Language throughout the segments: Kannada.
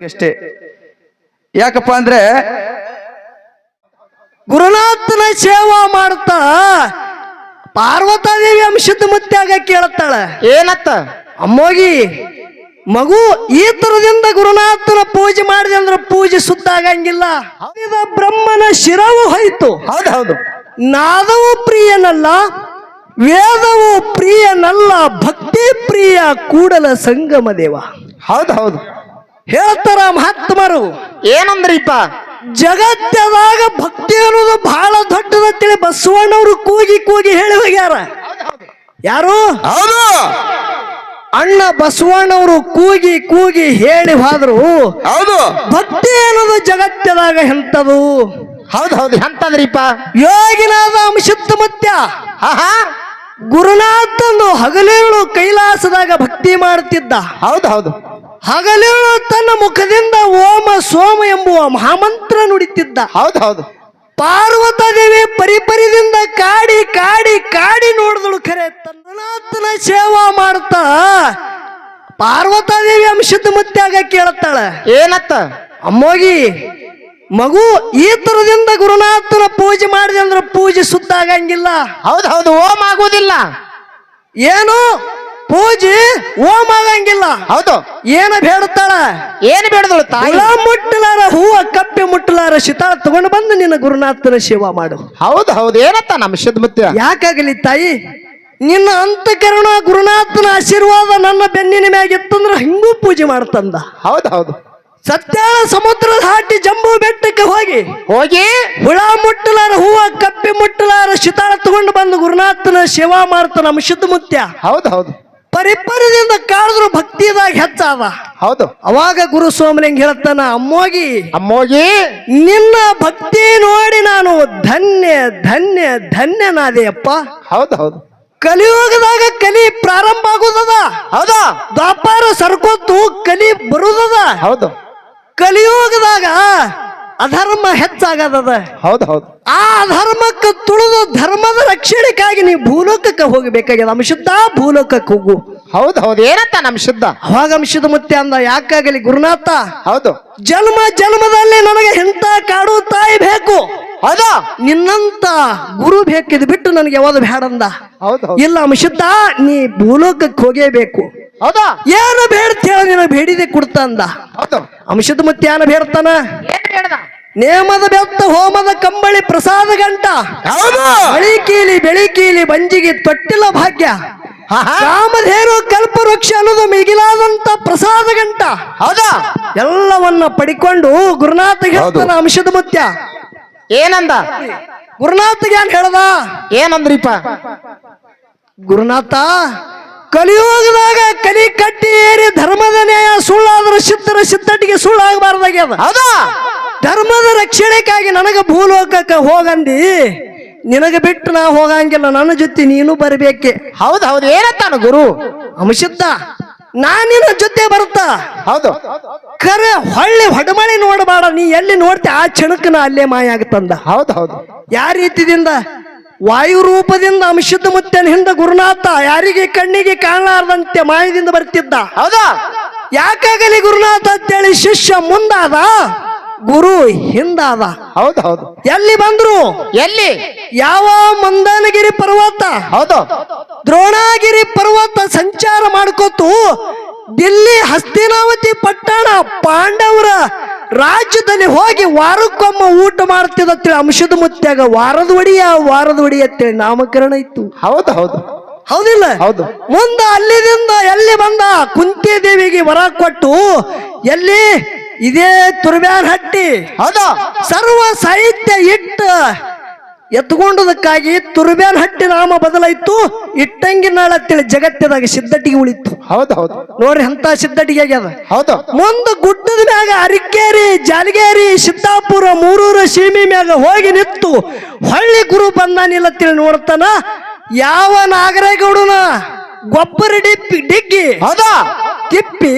ಅಷ್ಟೇ. ಯಾಕಪ್ಪ ಅಂದ್ರೆ ಗುರುನಾಥನ ಸೇವಾ ಮಾಡ್ತಾ ಪಾರ್ವತಾದೇವಿ ಅಂಶದ ಮುತ್ಯಾಗ ಕೇಳುತ್ತಾಳ ಏನತ್ತ? ಅಮ್ಮೋಗಿ ಮಗು ಈ ತರದಿಂದ ಗುರುನಾಥನ ಪೂಜೆ ಮಾಡಿದೆ ಅಂದ್ರೆ ಪೂಜೆ ಸುತ್ತಾಗಂಗಿಲ್ಲ ಬ್ರಹ್ಮನ ಶಿರವು ಹೋಯ್ತು. ಹೌದು ಹೌದು. ನಾದವು ಪ್ರಿಯನಲ್ಲ ವೇದವು ಪ್ರಿಯನಲ್ಲ ಭಕ್ತಿ ಪ್ರಿಯ ಕೂಡಲ ಸಂಗಮ ದೇವ. ಹೌದು ಹೌದು. ಹೇಳ್ತಾರ ಮಹಾತ್ಮರು. ಏನಂದ್ರಿಪ್ಪ? ಜಗತ್ತದಾಗ ಭಕ್ತಿ ಅನ್ನೋದು ಬಹಳ ದೊಡ್ಡದತ್ತೇಳಿ ಬಸವಣ್ಣವರು ಕೂಗಿ ಕೂಗಿ ಹೇಳಿ ಹೋಗ್ಯಾರ. ಯಾರು? ಹೌದು. ಅಣ್ಣ ಬಸವಣ್ಣವರು ಕೂಗಿ ಕೂಗಿ ಹೇಳಿ ಹಾದ್ರು. ಹೌದು. ಭಕ್ತಿ ಅನ್ನೋದು ಜಗತ್ತದಾಗ ಎಂತದು ಹೌದು ಹೌದು. ಎಂತಂದ್ರಿಪ್ಪ? ಯೋಗಿನಾದ ಅಂಶತ್ತ ಮತ್ಯ. ಹಾ ಹಾ ಗುರುನಾಥನು ಹಗಲಿರುಳು ಕೈಲಾಸದಾಗ ಭಕ್ತಿ ಮಾಡುತ್ತಿದ್ದ ಹೌದು ಹೌದು. ಹಗಲಿರುಳು ತನ್ನ ಮುಖದಿಂದ ಓಮ ಸೋಮ ಎಂಬುವ ಮಹಾಮಂತ್ರ ನುಡಿತಿದ್ದ. ಹೌದು ಹೌದು. ಪಾರ್ವತಾದೇವಿ ಪರಿಪರಿದಿಂದ ಕಾಡಿ ಕಾಡಿ ಕಾಡಿ ನೋಡಿದಳು ಖರೆ ತನ್ನನಾಥನ ಸೇವಾ ಮಾಡ್ತಾ. ಪಾರ್ವತಾದೇವಿ ಅಂಶದ ಸುದ್ಧಮತ್ಯಾಗ ಕೇಳತ್ತಾಳೆ ಏನತ್ತ? ಅಮ್ಮೋಗಿ ಮಗು ಈ ತರದಿಂದ ಗುರುನಾಥನ ಪೂಜೆ ಮಾಡಿದೆ ಅಂದ್ರೆ ಪೂಜೆ ಸುತ್ತಾಗಂಗಿಲ್ಲ. ಹೌದು ಹೌದು ಓಮ್ ಆಗೋದಿಲ್ಲ ಏನು? ಪೂಜೆ ಓಮ್ ಆಗಂಗಿಲ್ಲ. ಹೌದು. ಏನ ಬೇಡುತ್ತಾಳ? ಏನು ಬೇಡದಳು ತಾಯಿ? ಹುಳ ಮುಟ್ಟಲಾರ ಹೂವ ಕಪ್ಪೆ ಮುಟ್ಟಲಾರ ಶಿತಾಳ ತಗೊಂಡು ಬಂದು ನಿನ್ನ ಗುರುನಾಥನ ಸೇವಾ ಮಾಡು. ಹೌದು ಹೌದು. ಏನತ್ತ ನಮ್ಮ ಮುತ್ಯ ಯಾಕಾಗಲಿ ತಾಯಿ? ನಿನ್ನ ಅಂತಕರಣ ಗುರುನಾಥನ ಆಶೀರ್ವಾದ ನನ್ನ ಬೆನ್ನಿನ ಮ್ಯಾಗಿತ್ತಂದ್ರ ಹಿಂಗೂ ಪೂಜೆ ಮಾಡ್ತಂದ. ಹೌದು ಹೌದು. ಸತ್ಯಾಳ ಸಮುದ್ರದ ಹಾಟಿ ಜಂಬೂ ಬೆಟ್ಟಕ್ಕೆ ಹೋಗಿ. ಹೋಗಿ? ಹುಳ ಮುಟ್ಟಲಾರ ಹೂವ ಕಪ್ಪಿ ಮುಟ್ಟಲಾರ ಶಿತಾಳ ತಗೊಂಡು ಬಂದು ಗುರುನಾಥನ ಸೇವಾ ಮಾಡ್ತಾನ ಶುದ್ಧ ಮುತ್ಯ ಹೌದು ಹೌದು. ಪರಿಪರದಿಂದ ಕಾಡಿದ್ರು ಭಕ್ತಿದಾಗ ಹೆಚ್ಚಾದ. ಹೌದು. ಅವಾಗ ಗುರು ಸೋಮಲಿಂಗ ಹೇಳ್ತಾನ ಅಮ್ಮೋಗಿ ಅಮ್ಮೋಗಿ ನಿನ್ನ ಭಕ್ತಿ ನೋಡಿ ನಾನು ಧನ್ಯ ಧನ್ಯ ಧನ್ಯನಾದೆಯಪ್ಪ. ಹೌದು ಹೌದು. ಕಲಿಯುಗದಾಗ ಕಲಿ ಪ್ರಾರಂಭ ಆಗುದದ. ಹೌದ. ವ್ಯಾಪಾರ ಸರ್ಕೊತ್ತು ಕಲಿ ಬರುದದ. ಹೌದು. ಕಲಿಯುಗದಾಗ ಅಧರ್ಮ ಹೆಚ್ಚಾಗದದ. ಹೌದು ಹೌದು. ಆ ಧರ್ಮಕ್ಕೆ ತುಳಿದು ಧರ್ಮದ ರಕ್ಷಣೆಗಾಗಿ ನೀವು ಭೂಲೋಕಕ್ಕೆ ಹೋಗಬೇಕಾಗ್ಯದ. ಅಂಶುದ್ಧ ಭೂಲೋಕಕ್ಕೆ ಹೋಗು. ಹೌದು ಹೌದು. ಏನಂತ ನಮ್ಮ ಶುದ್ಧ? ಅವಾಗ ಅಂಶದ ಮುತ್ತೆ ಅಂದ ಯಾಕಾಗಲಿ ಗುರುನಾಥ? ಹೌದು. ಜನ್ಮ ಜನ್ಮದಲ್ಲಿ ನನಗೆ ಇಂಥ ಕಾಡು ತಾಯಿ ಬೇಕು? ಹೌದ. ನಿನ್ನಂತ ಗುರು ಬೇಕಿದ್ ಬಿಟ್ಟು ನನಗೆ ಯಾವ್ದು ಬೇಡಂದ ಹೌದು ಹೌದು. ಇಲ್ಲ ಅಂಶುದ್ಧ ನೀ ಭೂಲೋಕಕ್ಕೆ ಹೋಗೇಬೇಕು ಹೌದು? ಏನು ಬೇಡ್ತ ಹೇಳ ನಿನ ಬೇಡಿದೆ ಕೊಡ್ತಂದ. ಹೌದು. ಅಂಶದ ಮತ್ತೆ ಏನ ಬೇಡ್ತಾನ? ಏನ್ ನೇಮದ ಬೆತ್ತ ಹೋಮದ ಕಂಬಳಿ ಪ್ರಸಾದ ಗಂಟ. ಹೌದು. ಬೆಳಿ ಕೀಲಿ ಬಂಜಿಗೆ ತೊಟ್ಟಿಲ್ಲ ಭಾಗ್ಯ. ಹಾ ಹಾ. ಕಾಮಧೇನು ಕಲ್ಪವೃಕ್ಷ ಅನ್ನೋದು ಮಿಗಿಲಾದಂತ ಪ್ರಸಾದ ಗಂಟ. ಹೌದಾ? ಎಲ್ಲವನ್ನ ಪಡಿಕೊಂಡು ಗುರುನಾಥ ಹೇಳ್ತಾನ ಅಂಶದ ಮುತ್ಯ ಏನಂದ? ಗುರುನಾಥಗೆ ಏನ್ ಹೇಳ್ದ? ಏನಂದ್ರಿಪ್ಪ? ಗುರುನಾಥ ಕಲಿಯುಗದಾಗ ಕಲಿ ಕಟ್ಟಿ ಏರಿ ಧರ್ಮದ ನ್ಯಾಯ ಸುಳ್ಳಾದ್ರ ಸಿದ್ಧರ ಸಿದ್ಧಟಿಗೆ ಸುಳ್ಳಾಗಬಾರ್ದಾಗ್ಯದ. ಅದ ಧರ್ಮದ ರಕ್ಷಣೆಗಾಗಿ ನನಗೆ ಭೂಲೋಕಕ್ಕೆ ಹೋಗಂದಿ ನಿನಗೆ ಬಿಟ್ಟು ನಾ ಹೋಗಂಗಿಲ್ಲ ನನ್ನ ಜೊತೆ ನೀನು ಬರಬೇಕೆ. ಹೌದು ಹೌದು. ಏನತ್ತಾನ ಗುರು? ಅಂಶದ್ದ ನಾನಿನ ಜೊತೆ ಬರುತ್ತಾ? ಹೌದು. ಕರೆ ಹೊಳ್ಳಿ ಹೊಡಮಳಿ ನೋಡಬೇಡ. ನೀ ಎಲ್ಲಿ ನೋಡ್ತಿ ಆ ಕ್ಷಣಕ್ಕೆ ನಾ ಅಲ್ಲೇ ಮಾಯ ಆಗತ್ತಂದ ಹೌದು ಹೌದು. ಯಾವ ರೀತಿದಿಂದ ವಾಯು ರೂಪದಿಂದ ಅಂಶದ ಮುತ್ತನ ಹಿಂದ ಗುರುನಾಥ ಯಾರಿಗೆ ಕಣ್ಣಿಗೆ ಕಾಣಲಾರದಂತೆ ಮಾಯದಿಂದ ಬರ್ತಿದ್ದ? ಹೌದಾ? ಯಾಕಾಗಲಿ ಗುರುನಾಥ ಅಂತೇಳಿ ಶಿಷ್ಯ ಮುಂದಾದ? ಗುರು ಹಿಂದಾದ. ಹೌದು ಹೌದು. ಎಲ್ಲಿ ಬಂದ್ರು? ಎಲ್ಲಿ? ಯಾವ ಮಂದನಗಿರಿ ಪರ್ವತ? ಹೌದು. ದ್ರೋಣಗಿರಿ ಪರ್ವತ ಸಂಚಾರ ಮಾಡ್ಕೋತು ದಿಲ್ಲಿ ಹಸ್ತಿನಾವತಿ ಪಟ್ಟಣ ಪಾಂಡವರ ರಾಜ್ಯದಲ್ಲಿ ಹೋಗಿ ವಾರಕ್ಕೊಮ್ಮ ಊಟ ಮಾಡ್ತಿದ್ದತ್ತೇಳಿ ಅಂಶದ ಮುತ್ಯಾಗ ವಾರದ ಒಡಿಯ ವಾರದ ಒಡಿ ಅಂತೇಳಿ ನಾಮಕರಣ ಇತ್ತು. ಹೌದು ಹೌದು. ಹೌದಿಲ್ಲ? ಹೌದು. ಮುಂದ ಅಲ್ಲಿದಿಂದ ಎಲ್ಲಿ ಬಂದ ಕುಂತಿ ದೇವಿಗೆ ವರ ಕೊಟ್ಟು ಎಲ್ಲಿ? ಇದೇ ತುರ್ಬ್ಯಾನ್ ಹಟ್ಟಿ ಹೌದಾ. ಸರ್ವ ಸಾಹಿತ್ಯ ಇಟ್ಟ ಎತ್ಕೊಂಡದಕ್ಕಾಗಿ ತುರ್ಬ್ಯಾನ್ ಹಟ್ಟಿ ನಾಮ ಬದಲಾಯ್ತು ಇಟ್ಟಂಗಿನಾಳ ಅಂತೇಳಿ ಜಗತ್ತದಾಗ ಸಿದ್ಧಟಿಗೆ ಉಳಿತು. ಹೌದು ಹೌದು. ನೋಡ್ರಿ ಅಂತ ಸಿದ್ಧಟಿಗೆ ಆಗ್ಯದ? ಹೌದು. ಮುಂದೆ ಗುಡ್ಡದ ಮ್ಯಾಗ ಅರಿಕೇರಿ ಜಾಲಗೇರಿ ಸಿದ್ದಾಪುರ ಮೂರೂರ ಸೀಮಿ ಮ್ಯಾಗ ಹೋಗಿ ನಿಂತು ಹೊಳ್ಳಿ ಗುರು ಬಂದಾನಿಲ್ಲ ತಿಳಿ ನೋಡ್ತಾನ ಯಾವ ನಾಗರೇಗೌಡನ ಗೊಬ್ಬರ ಡಿಪ್ಪಿ ಡಿಗ್ಗಿ ಹೌದ. ತಿಪ್ಪಿ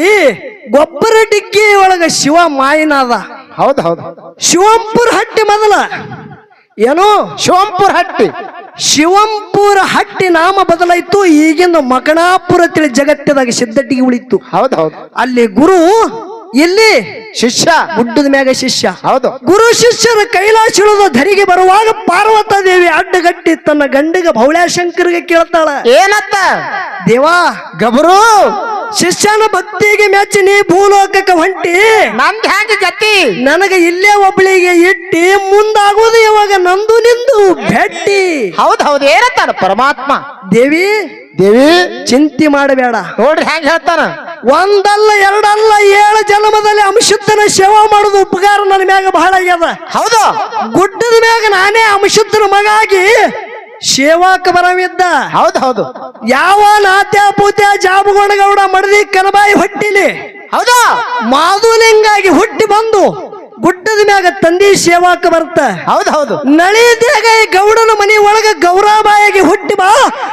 ಗೊಬ್ಬರ ಡಿಗ್ಗಿ ಒಳಗ ಶಿವ ಮಾಯಿನಾದ. ಹೌದು ಹೌದು. ಶಿವಂಪುರ ಹಟ್ಟಿ ಮೊದಲ. ಏನು? ಶಿವಂಪುರ ಹಟ್ಟಿ. ಶಿವಂಪುರ ಹಟ್ಟಿ ನಾಮ ಬದಲಾಯಿತು ಈಗಿನ ಮಕಣಾಪುರ ತಿಳಿ ಜಗತ್ತದಾಗ ಸಿದ್ಧಟಿಗೆ ಉಳಿತು. ಹೌದು ಹೌದು. ಅಲ್ಲಿ ಗುರು ಇಲ್ಲಿ ಶಿಷ್ಯ. ಗುಡ್ಡದ ಮ್ಯಾಗ ಶಿಷ್ಯ. ಹೌದು. ಗುರು ಶಿಷ್ಯರ ಕೈಲಾಶಿಳದ ಧರಿಗೆ ಬರುವಾಗ ಪಾರ್ವತ ದೇವಿ ಅಡ್ಡಗಟ್ಟಿ ತನ್ನ ಗಂಡಿಗ ಭೌಳ್ಯಾಶಂಕರಿಗೆ ಕೇಳ್ತಾಳ. ಏನತ್ತ? ದೇವಾ ಗಬರು ಶಿಷ್ಯನ ಭಕ್ತಿಗೆ ಮೆಚ್ಚಿ ನೀ ಭೂಲೋಕಕ್ಕೆ ಹೊಂಟಿ. ನಮ್ದು ಹ್ಯಾಂಗ ಗತಿ ನನಗೆ ಇಲ್ಲೇ ಒಬ್ಬಳಿಗೆ ಇಟ್ಟಿ ಮುಂದಾಗುವುದು ಇವಾಗ ನಂದು ನಿಂದು ಭೆಟ್ಟಿ ಹೌದ್ ಹೌದ್ ಏನತ್ತಾನ ಪರಮಾತ್ಮ? ದೇವಿ ದೇವಿ? ಚಿಂತೆ ಮಾಡಬೇಡ. ನೋಡ್ರಿ ಹ್ಯಾಂಗ ಹೇಳ್ತಾನ? ಒಂದಲ್ಲ ಎರಡಲ್ಲ ಏಳು ಜನ್ಮದಲ್ಲಿ ಅಂಶುದ್ಧನ ಸೇವಾ ಮಾಡುದು ಉಪಕಾರ ನನ್ನ ಮ್ಯಾಗ ಬಹಳ ಆಗ್ಯದ. ಹೌದು. ಗುಡ್ಡದ ಮ್ಯಾಗ ನಾನೇ ಅಂಶುದ್ಧನ ಮಗ ಆಗಿ ಸೇವಾಕ ಬರವಿದ್ದ ಹೌದು ಹೌದು. ಯಾವ ನಾತ್ಯ ಪೂತ್ಯ ಜಾಬುಗೌಡಗೌಡ ಮಡದಿ ಕನಬಾಯಿ ಹೊಟ್ಟಿಲಿ? ಹೌದಾ? ಮಾಧುಲಿಂಗಾಗಿ ಹುಟ್ಟಿ ಬಂದು ಗುಡ್ಡದ ಮ್ಯಾಗ ತಂದಿ ಸೇವಾಕ ಬರ್ತ. ಹೌದು ಹೌದು. ನಳಿದಾಗ ಈ ಗೌಡನ ಮನೆ ಒಳಗ ಗೌರಾಬಾಯಿಗೆ ಹುಟ್ಟಿ ಬಾ.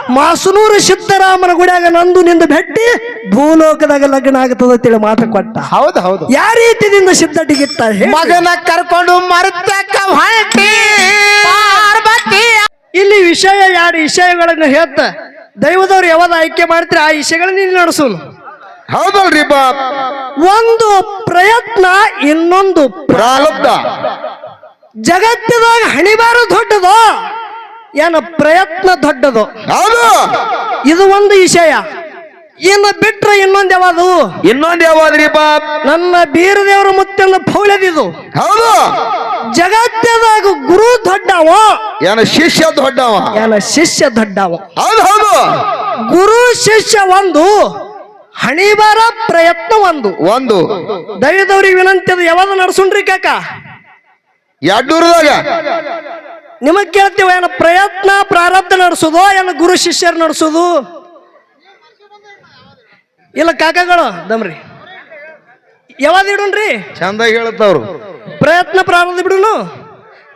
ಮಾಸುನೂರು ಸಿದ್ದರಾಮನ ಗುಡಿಯಾಗ ನಂದು ನಿಂದು ಭೆಟ್ಟಿ ಭೂಲೋಕದಾಗ ಲಗ್ನ ಆಗ್ತದ ತಿಳಿ ಮಾತು ಕೊಟ್ಟ. ಹೌದು ಹೌದು. ಯಾವ ರೀತಿಯಿಂದ ಸಿದ್ಧಟಿಗಿತ್ತ. ಮಗನ ಕರ್ಕೊಂಡು ಮರ್ತಕ್ಕ ಹೊರಟಿ ಇಲ್ಲಿ ವಿಷಯ ಯಾರು ವಿಷಯಗಳನ್ನು ಹೇಳ್ತ? ದೈವದವ್ರು ಯಾವಾಗ ಆಯ್ಕೆ ಮಾಡ್ತೀರಿ ಆ ವಿಷಯಗಳನ್ನ ಇಲ್ಲಿ ನಡೆಸೋನು. ಹೌದಲ್ರಿ ಬಾಪ್. ಒಂದು ಪ್ರಯತ್ನ ಇನ್ನೊಂದು ಪ್ರಾರಬ್ಧ. ಜಗತ್ತಿನಾಗ ಹಣಿಬಾರು ದೊಡ್ಡದು ಏನು ಪ್ರಯತ್ನ ದೊಡ್ಡದು. ಹೌದು. ಇದು ಒಂದು ವಿಷಯ. ಇನ್ನು ಬಿಟ್ರೆ ಇನ್ನೊಂದು ಯಾವುದು? ಇನ್ನೊಂದ್ ಯಾವಾದ್ರಿ ಬಾಬ್ ನನ್ನ ಬೀರದೇವರ ಮುತ್ತೆಂದ ಪೌಳದಿದು ಹೌದು. ಜಗತ್ತದಾಗ ಗುರು ದೊಡ್ಡವ. ಏನ ಶಿಷ್ಯ ದೊಡ್ಡವ? ಏನ ಶಿಷ್ಯ ದೊಡ್ಡವ. ಹೌದು ಹೌದು. ಗುರು ಶಿಷ್ಯ ಒಂದು ಹಣಿಬಾರ ಪ್ರಯತ್ನ ಒಂದು. ಒಂದು. ದಯದವ್ರಿಗೆ ವಿನಂತಿ ಅದು ಯಾವಾಗ ನಡ್ಸುಣ್ರಿ ಕಾಕ? ಎಡ್ಡೂರದಾಗ ನಿಮಗ್ ಕೇಳ್ತೀವ ಏನ ಪ್ರಯತ್ನ ಪ್ರಾರಬ್ಧ ನಡೆಸೋದು ಏನ ಗುರು ಶಿಷ್ಯರು ನಡೆಸೋದು? ಇಲ್ಲ ಕಾಕಗಳು ದಮ್ರಿ. ಯಾವಾಗ ಇಡುಣ್ರಿ? ಚಂದ ಹೇಳತ್ತವ್ರು ಪ್ರಯತ್ನ ಪ್ರಾರಂಭ ಬಿಡಲು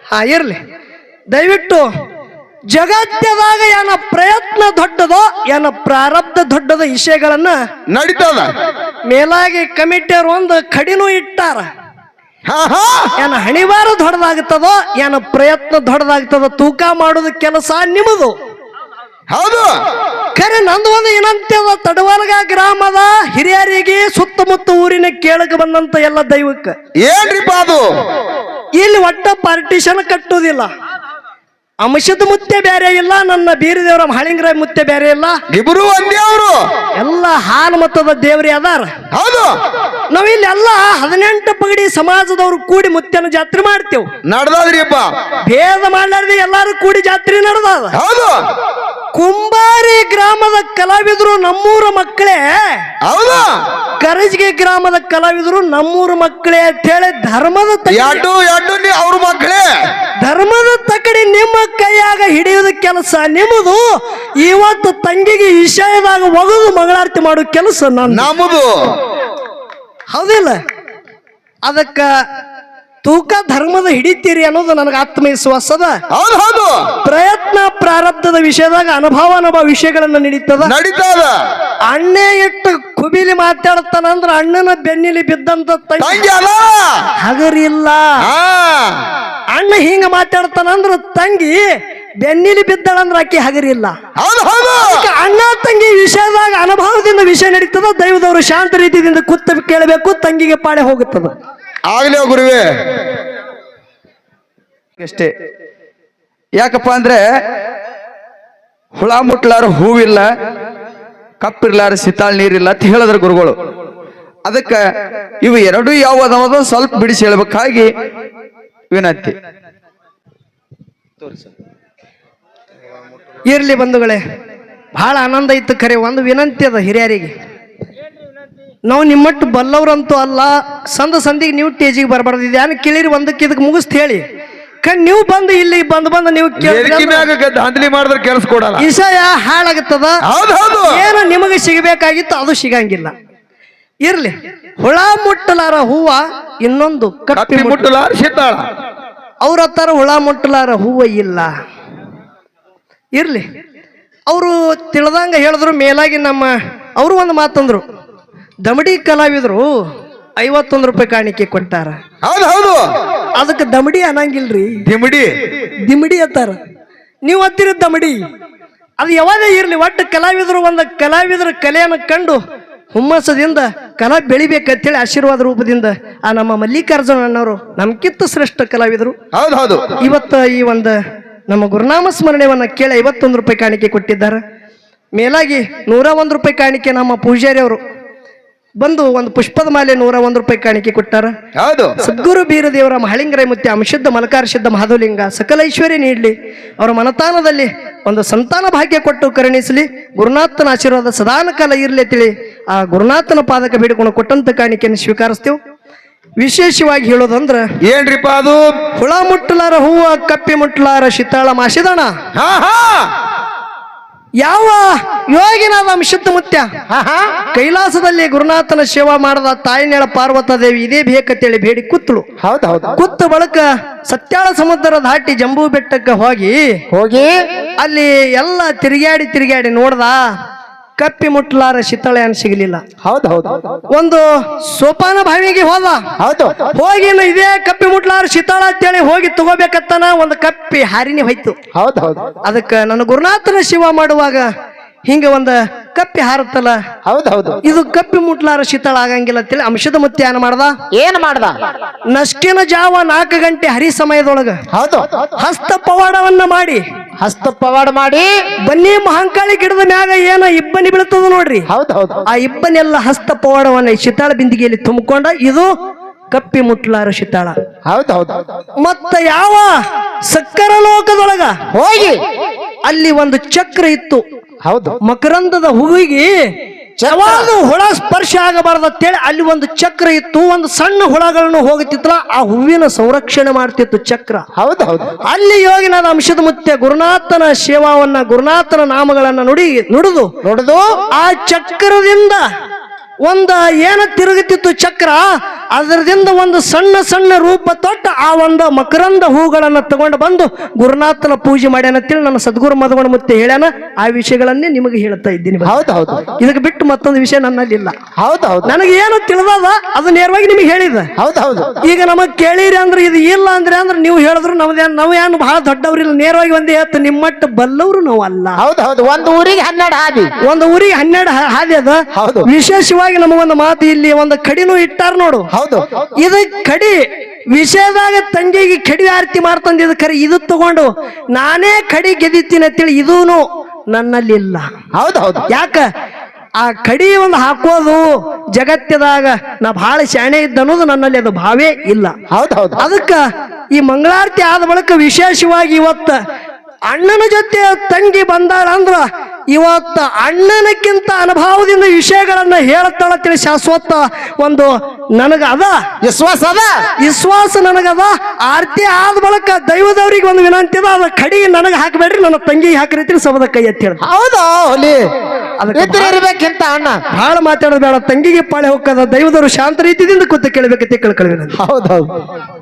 ಹಾ ಇರ್ಲಿ. ದಯವಿಟ್ಟು ಜಗತ್ತದಾಗ ಏನ ಪ್ರಯತ್ನ ದೊಡ್ಡದೋ ಏನ ಪ್ರಾರಬ್ಧ ದೊಡ್ಡದ ವಿಷಯಗಳನ್ನ ನಡೀತದ. ಮೇಲಾಗಿ ಕಮಿಟಿಯವರು ಒಂದು ಕಡಿನೂ ಇಟ್ಟಾರ. ಏನ ಹಣಿವಾರ ದೊಡ್ಡದಾಗ್ತದೋ ಏನ ಪ್ರಯತ್ನ ದೊಡ್ಡದಾಗ್ತದ ತೂಕ ಮಾಡೋದು ಕೆಲಸ ನಿಮ್ಮದು. ಹೌದು. ಖರೆ ನಂದು ಒಂದು ಏನಂತೆ ತಡವಲ್ಗ ಗ್ರಾಮದ ಹಿರಿಯರಿಗೆ ಸುತ್ತಮುತ್ತ ಊರಿನ ಕೇಳಕ್ ಬಂದಂತ ಎಲ್ಲ ದೈವಕ್ಕೆ. ಏನ್ರಿಪ್ಪ ಅದು? ಇಲ್ಲಿ ಒಟ್ಟ ಪಾರ್ಟಿಷನ್ ಕಟ್ಟುವುದಿಲ್ಲ ಅಂಶದ ಮುತ್ತೆ ಬೇರೆ ಇಲ್ಲ ನನ್ನ ಬೀರದೇವರ ಹಳಿಂಗ್ರ ಮುತ್ತೆ ಬೇರೆ ಇಲ್ಲ. ಇಬ್ಬರು ಒಂದೇ ಅವರು. ಎಲ್ಲ ಹಾಲು ಮತದ ದೇವ್ರಿ ಅದಾರ. ಹೌದು. ನಾವಿಲ್ಲಿ ಎಲ್ಲ ಹದಿನೆಂಟು ಪಗಡಿ ಸಮಾಜದವ್ರು ಕೂಡಿ ಮುತ್ತೆನ ಜಾತ್ರೆ ಮಾಡ್ತೇವ್. ನಡ್ದದ್ರಿಪ್ಪ. ಭೇದ ಮಾಡ್ಲಾರ್ದೆ ಎಲ್ಲಾರು ಕೂಡಿ ಜಾತ್ರೆ ನಡೆದದ. ಹೌದು. ಕುಂಬಾರಿ ಗ್ರಾಮದ ಕಲಾವಿದರು ನಮ್ಮೂರ ಮಕ್ಕಳೇ. ಹೌದು. ಕರಜ್ಗೆ ಗ್ರಾಮದ ಕಲಾವಿದರು ನಮ್ಮೂರ ಮಕ್ಕಳೇ ಅಂತ ಹೇಳಿ ಧರ್ಮದ ತಕ್ಕಡಿ- ನೀ ಅವ್ರ ಮಕ್ಕಳೇ ಧರ್ಮದ ತಕಡಿ ನಿಮ್ಮ ಕೈಯಾಗ ಹಿಡಿಯುವ ಕೆಲಸ ನಿಮ್ಮದು. ಇವತ್ತು ತಂಗಿಗೆ ವಿಷಯದಾಗ ಒಗದು ಮಂಗಳಾರತಿ ಮಾಡೋ ಕೆಲಸ ನನ್ನ ನಮ್ಮದು. ಹೌದಿಲ್ಲ? ಅದಕ್ಕ ತೂಕ ಧರ್ಮದ ಹಿಡಿತೀರಿ ಅನ್ನೋದು ನನಗೆ ಆತ್ಮವಿಶ್ವಾಸದ. ಹೌದು ಹೌದು. ಪ್ರಯತ್ನ ಪ್ರಾರಬ್ಧದ ವಿಷಯದಾಗ ಅನುಭವ ಅನುಭವ ವಿಷಯಗಳನ್ನ ನಡೀತದ. ನಡೀತದ. ಅಣ್ಣೆ ಇಟ್ಟು ಕುಬಿಲಿ ಮಾತಾಡ್ತಾನಂದ್ರ ಅಣ್ಣನ ಬೆನ್ನಿಲಿ ಬಿದ್ದಂತ ತಂಗಿ. ಹಗರಿಲ್ಲ. ಅಣ್ಣ ಹಿಂಗ ಮಾತಾಡ್ತಾನಂದ್ರ ತಂಗಿ ಬೆನ್ನಿಲಿ ಬಿದ್ದಾಳಂದ್ರ ಆಕಿ ಹಗರಿಲ್ಲ. ಹೌದು ಹೌದು. ಅಣ್ಣ ತಂಗಿ ವಿಷಯದಾಗ ಅನುಭವದಿಂದ ವಿಷಯ ನಡೀತದ ದೈವದವರು ಶಾಂತ ರೀತಿಯಿಂದ ಕುತ್ತ ಕೇಳಬೇಕು ತಂಗಿಗೆ ಪಾಳೆ ಹೋಗುತ್ತದ. ಆಗ್ಲೇ ಗುರುವೆ. ಅಷ್ಟೇ. ಯಾಕಪ್ಪ ಅಂದ್ರೆ ಹುಳ ಮುಟ್ಲಾರ ಹೂವಿಲ್ಲ ಕಪ್ಪಿರ್ಲಾರ ಸಿತಾಳ್ ನೀರಿಲ್ಲ ಅಂತ ಹೇಳಿದ್ರೆ ಗುರುಗಳು. ಅದಕ್ಕೆ ಇವು ಎರಡು ಯಾವ ಅದಾವದ ಸ್ವಲ್ಪ ಬಿಡಿಸಿ ಹೇಳ್ಬೇಕಾಗಿ ವಿನಂತಿ. ಇರ್ಲಿ ಬಂಧುಗಳೇ ಬಹಳ ಆನಂದ ಇತ್ತು ಖರೆ, ಒಂದು ವಿನಂತಿ ಅದ ಹಿರಿಯರಿಗೆ. ನಾವು ನಿಮ್ಮಟ್ಟು ಬಲ್ಲವ್ರಂತೂ ಅಲ್ಲ, ಸಂದ ಸಂದಿಗೆ ನೀವು ಟೇಜಿಗೆ ಬರಬಾರ್ದು ಇದ್ಯಾನು ಕೇಳಿರಿ ಒಂದಕ್ಕೆ ಇದಕ್ಕೆ ಮುಗಿಸ್ತ ಹೇಳಿ. ಕಣ್ ನೀವು ಬಂದು ಇಲ್ಲಿ ಬಂದು ಬಂದು ನೀವು ಮ್ಯಾಗ ಹಂತಲಿ ಮಾಡಿದ್ರೆ ಕೆಲಸ ಕೊಡಲ್ಲ. ವಿಷಯ ಹಾಳಾಗುತ್ತದ? ಹೌದು ಹೌದು. ಏನು ನಿಮಗೆ ಸಿಗಬೇಕಾಗಿತ್ತು ಅದು ಸಿಗಂಗಿಲ್ಲ. ಇರ್ಲಿ. ಹುಳ ಮುಟ್ಟಲಾರ ಹೂವ ಇನ್ನೊಂದು ಕಪ್ಪಿ ಮುಟ್ಟ ಮುಟ್ಟಲಾರ ಶೀತಾಳ. ಅವ್ರ ಹತ್ತಾರ ಹುಳ ಮುಟ್ಟಲಾರ ಹೂವ ಇಲ್ಲ. ಇರ್ಲಿ. ಅವರು ತಿಳ್ದಂಗ ಹೇಳಿದ್ರು ಮೇಲಾಗಿ ನಮ್ಮ ಅವರು ಒಂದು ಮಾತಂದ್ರು. ದಮಡಿ ಕಲಾವಿದರು ಐವತ್ತೊಂದು ರೂಪಾಯಿ ಕಾಣಿಕೆ ಕೊಟ್ಟಾರ. ಹೌದು ಹೌದು. ಅದಕ್ಕೆ ದಮಡಿ ಅನ್ನಂಗಿಲ್ರಿ. ದಿಮಿಡಿ? ದಿಮಿಡಿ ಅಂತಾರ. ನೀವು ಹತ್ತಿರ ದಮಡಿ. ಅದು ಯಾವಾಗ ಇರ್ಲಿ ಒಟ್ಟು ಕಲಾವಿದರು ಒಂದು ಕಲಾವಿದರ ಕಲೆಯನ್ನು ಕಂಡು ಹುಮ್ಮಸದಿಂದ ಕಲಾ ಬೆಳಿಬೇಕಂತೇಳಿ ಆಶೀರ್ವಾದ ರೂಪದಿಂದ ಆ ನಮ್ಮ ಮಲ್ಲಿಕಾರ್ಜುನ ಅಣ್ಣವರು ನಮ್ಗಿಂತ ಶ್ರೇಷ್ಠ ಕಲಾವಿದರು. ಹೌದು ಹೌದು. ಇವತ್ತು ಈ ಒಂದು ನಮ್ಮ ಗುರುನಾಮ ಸ್ಮರಣೆಯನ್ನ ಕೇಳಿ ಐವತ್ತೊಂದು ರೂಪಾಯಿ ಕಾಣಿಕೆ ಕೊಟ್ಟಿದ್ದಾರೆ. ಮೇಲಾಗಿ ನೂರ ಒಂದು ರೂಪಾಯಿ ಕಾಣಿಕೆ ನಮ್ಮ ಪೂಜಾರಿ ಅವರು ಬಂದು ಒಂದು ಪುಷ್ಪದ ಮಾಲೆ ನೂರ ಒಂದು ರೂಪಾಯಿ ಕಾಣಿಕೆ ಕೊಟ್ಟಾರ. ಹೌದು. ಸದ್ಗುರು ಬೀರದೇವರ ಮಹಳಿಂಗರೈ ಮುತ್ಯ ಅಂಶುದ್ಧ ಮಲಕಾರ ಶುದ್ಧ ಮಹಾದುಲಿಂಗ ಸಕಲ ಐಶ್ವರ್ಯ ನೀಡಲಿ. ಅವರ ಮನತಾನದಲ್ಲಿ ಒಂದು ಸಂತಾನ ಭಾಗ್ಯ ಕೊಟ್ಟು ಕರುಣಿಸಲಿ. ಗುರುನಾಥನ ಆಶೀರ್ವಾದ ಸದಾನ ಕಾಲ ಇರಲಿ ತಿಳಿ. ಆ ಗುರುನಾಥನ ಪಾದಕ ಬೇಡಿಕೊಂಡು ಕೊಟ್ಟಂತ ಕಾಣಿಕೆಯನ್ನು ಸ್ವೀಕರಿಸ್ತೇವೆ. ವಿಶೇಷವಾಗಿ ಹೇಳೋದಂದ್ರ ಏನ್ರಿಪ್ಪ ಅದು? ಹುಳ ಮುಟ್ಟಲಾರ ಹೂವ ಕಪ್ಪಿ ಮುಟ್ಟಲಾರ ಶೀತಾಳ ಮಾಸಿದಣ. ಹಾ ಹಾ. ಯಾವ ಯೋಗಿನಾದ ಅಂಶದ ಮುತ್ಯ? ಕೈಲಾಸದಲ್ಲಿ ಗುರುನಾಥನ ಸೇವಾ ಮಾಡದ ತಾಯಿನೇಳ ಪಾರ್ವತ ದೇವಿ ಇದೇ ಬೇಕಂತೇಳಿ ಬೇಡಿ ಕೂತ್ಳು. ಹೌದು ಹೌದು. ಕುತ್ತ ಬಳಕ ಸತ್ಯಾಳ ಸಮುದ್ರ ದಾಟಿ ಜಂಬೂ ಬೆಟ್ಟಕ್ಕೆ ಹೋಗಿ ಹೋಗಿ? ಅಲ್ಲಿ ಎಲ್ಲ ತಿರುಗಾಡಿ ತಿರುಗಾಡಿ ನೋಡ್ದ ಕಪ್ಪಿ ಮುಟ್ಲಾರ ಶಿತಳೆ ಅನ್ ಸಿಗಲಿಲ್ಲ. ಹೌದು ಹೌದು. ಒಂದು ಸೋಪಾನ ಬಾವಿಗೆ ಹೋದ. ಹೌದು. ಹೋಗಿ ಇದೇ ಕಪ್ಪಿ ಮುಟ್ಲಾರ ಶಿತಾಳ ಅಂತೇಳಿ ಹೋಗಿ ತಗೋಬೇಕತ್ತನ ಒಂದು ಕಪ್ಪಿ ಹಾರಿನಿ ಹೋಯ್ತು. ಹೌದು ಹೌದು. ಅದಕ್ಕೆ ನನ್ನ ಗುರುನಾಥನ ಶಿವ ಮಾಡುವಾಗ ಹಿಂಗೆ ಒಂದು ಕಪ್ಪಿ ಹಾರತ್ತಲ್ಲ. ಹೌದು ಹೌದು. ಇದು ಕಪ್ಪಿ ಮುಟ್ಲಾರ ಶೀತಳ ಆಗಂಗಿಲ್ಲ ಅಂತೇಳಿ ಅಂಶದ ಮುತ್ಯಾನ ಏನ್ ಮಾಡ್ದ? ಏನ್ ಮಾಡ್ದ? ನಷ್ಟಿನ ಜಾವ ನಾಲ್ಕು ಗಂಟೆ ಹರಿ ಸಮಯದೊಳಗ ಹೌದು. ಹಸ್ತ ಪವಾಡವನ್ನ ಮಾಡಿ ಹಸ್ತ ಪವಾಡ ಮಾಡಿ. ಬನ್ನಿ ಮಹಂಕಾಳಿ ಗಿಡದ ಮ್ಯಾಗ ಏನ ಇಬ್ಬನಿ ಬೀಳ್ತದ ನೋಡ್ರಿ. ಹೌದು ಹೌದು ಆ ಇಬ್ಬನೆಲ್ಲ ಹಸ್ತ ಪವಾಡವನ್ನ ಈ ಶಿತಾಳ ಬಿಂದಿಗೆಯಲ್ಲಿ ತುಂಬಿಕೊಂಡ ಇದು ಕಪ್ಪಿ ಮುಟ್ಲಾರ ಶಿತಾಳ. ಹೌದು ಹೌದು. ಮತ್ತ ಯಾವ ಸಕ್ಕರ ಲೋಕದೊಳಗ ಹೋಗಿ. ಅಲ್ಲಿ ಒಂದು ಚಕ್ರ ಇತ್ತು. ಹೌದು. ಮಕರಂದದ ಹೂವಿಗೆ ಯಾವಾಗ ಹುಳ ಸ್ಪರ್ಶ ಆಗಬಾರ್ದು ಅಂತೇಳಿ ಅಲ್ಲಿ ಒಂದು ಚಕ್ರ ಇತ್ತು ಒಂದು ಸಣ್ಣ ಹುಳಗಳನ್ನು ಹೋಗುತ್ತಿತ್ತಲ್ಲ ಆ ಹೂವಿನ ಸಂರಕ್ಷಣೆ ಮಾಡ್ತಿತ್ತು ಚಕ್ರ. ಹೌದು ಹೌದು. ಅಲ್ಲಿ ಯೋಗಿನಾದ ಅಂಶದ ಮುತ್ಯ ಗುರುನಾಥನ ಸೇವಾವನ್ನ ಗುರುನಾಥನ ನಾಮಗಳನ್ನ ನುಡಿ ನುಡಿದು ನುಡಿದು ಆ ಚಕ್ರದಿಂದ ಒಂದ ಏನ ತಿರುಗುತ್ತಿತ್ತು ಚಕ್ರ? ಅದರದಿಂದ ಒಂದು ಸಣ್ಣ ಸಣ್ಣ ರೂಪ ತೊಟ್ಟು ಆ ಒಂದು ಮಕರಂದ ಹೂಗಳನ್ನು ತಗೊಂಡು ಬಂದು ಗುರುನಾಥನ ಪೂಜೆ ಮಾಡ್ಯಾನ ಅಂತೇಳಿ ನನ್ನ ಸದ್ಗುರು ಮದವಣ ಮುತ್ತೆ ಹೇಳ್ಯಾನ. ಆ ವಿಷಯಗಳನ್ನೇ ನಿಮಗೆ ಹೇಳ್ತಾ ಇದ್ದೀನಿ ಹೌದು ಹೌದು ಇದಕ್ಕೆ ಬಿಟ್ಟು ಮತ್ತೊಂದು ವಿಷಯ ನನ್ನಲ್ಲಿ ಇಲ್ಲ ಹೌದು ಹೌದು. ನನಗೆ ಏನು ತಿಳಿದದ ಅದು ನೇರವಾಗಿ ನಿಮಗೆ ಹೇಳಿದ. ಹೌದು ಹೌದು. ಈಗ ನಮಗೆ ಕೇಳಿರಿ ಅಂದ್ರೆ ಇದು ಇಲ್ಲ ಅಂದ್ರೆ ಅಂದ್ರೆ ನೀವು ಹೇಳಿದ್ರು ನಮ್ದೇನು ನಾವು ಏನು ಬಹಳ ದೊಡ್ಡವ್ರಿಲ್ಲ ನೇರವಾಗಿ ಒಂದೇ ಹೇಳ್ತು ನಿಮ್ಮಟ್ಟು ಬಲ್ಲವರು ನಾವು ಅಲ್ಲ. ಹೌದು ಹೌದು. ಒಂದು ಊರಿಗೆ ಹನ್ನೆರಡು ಹಾದಿ. ಒಂದು ಊರಿಗೆ ಹನ್ನೆರಡು ಹಾದಿ ಅದ. ಹೌದು. ವಿಶೇಷವಾಗಿ ನಮಗೊಂದು ಮಾತು ಇಲ್ಲಿ ಒಂದು ಕಡಿನೂ ಇಟ್ಟಾರ ನೋಡು. ಹೌದು. ಇದು ಕಡಿ ವಿಷಯದಾಗ ತಂಗಿಗೆ ಕಡಿ ಆರತಿ ಮಾಡ್ತಂದಿದ್ ಖರೆ ಇದು ತಗೊಂಡು ನಾನೇ ಕಡಿ ಗೆದಿತೀನಿ ಅಂತೇಳಿ ಇದೂನು ನನ್ನಲ್ಲಿ ಇಲ್ಲ ಹೌದು ಹೌದು. ಯಾಕ? ಆ ಕಡಿ ಒಂದು ಹಾಕೋದು ಜಗತ್ತದಾಗ ನಾ ಬಹಳ ಶಾಣೆ ಇದ್ದ ಅನ್ನೋದು ನನ್ನಲ್ಲಿ ಅದು ಭಾವೇ ಇಲ್ಲ. ಹೌದು ಹೌದು. ಅದಕ್ಕ ಈ ಮಂಗಳಾರತಿ ಆದ ಬಳಿಕ ವಿಶೇಷವಾಗಿ ಇವತ್ತ ಅಣ್ಣನ ಜೊತೆ ತಂಗಿ ಬಂದಾಳ ಅಂದ್ರ ಇವತ್ತ ಅಣ್ಣನಕ್ಕಿಂತ ಅನುಭವದಿಂದ ವಿಷಯಗಳನ್ನ ಹೇಳತ್ತಾಳ ತಿಳಿ ಶಾಶ್ವತ ಒಂದು ನನಗದ. ಅದ ವಿಶ್ವಾಸ ಅದ. ವಿಶ್ವಾಸ ನನಗದ. ಆರ್ತಿ ಆದ ಬಳಿಕ ದೈವದವ್ರಿಗೆ ಒಂದು ವಿನಂತಿ ಅದ. ಅದ ಕಡಿ ನನಗೆ ಹಾಕಬೇಡ್ರಿ ನನ್ನ ತಂಗಿಗೆ ಹಾಕ್ರಿ ಸಬದ ಕೈ ಎತ್ತಿ ಹೇಳಿ ಹೌದು ಹುಲಿ ಇರ್ಬೇಕಿಂತ ಅಣ್ಣ. ಬಹಳ ಮಾತಾಡೋದು ಬೇಡ. ತಂಗಿಗೆ ಪಾಳೆ ಹೋಗದ ದೈವದವರು ಶಾಂತ ರೀತಿಯಿಂದ ಕೂತು ಕೇಳಬೇಕಂತ ಕೇಳ್ಕೊಳ್ಬೇಕು ಹೌದೌದು ಹೌದು.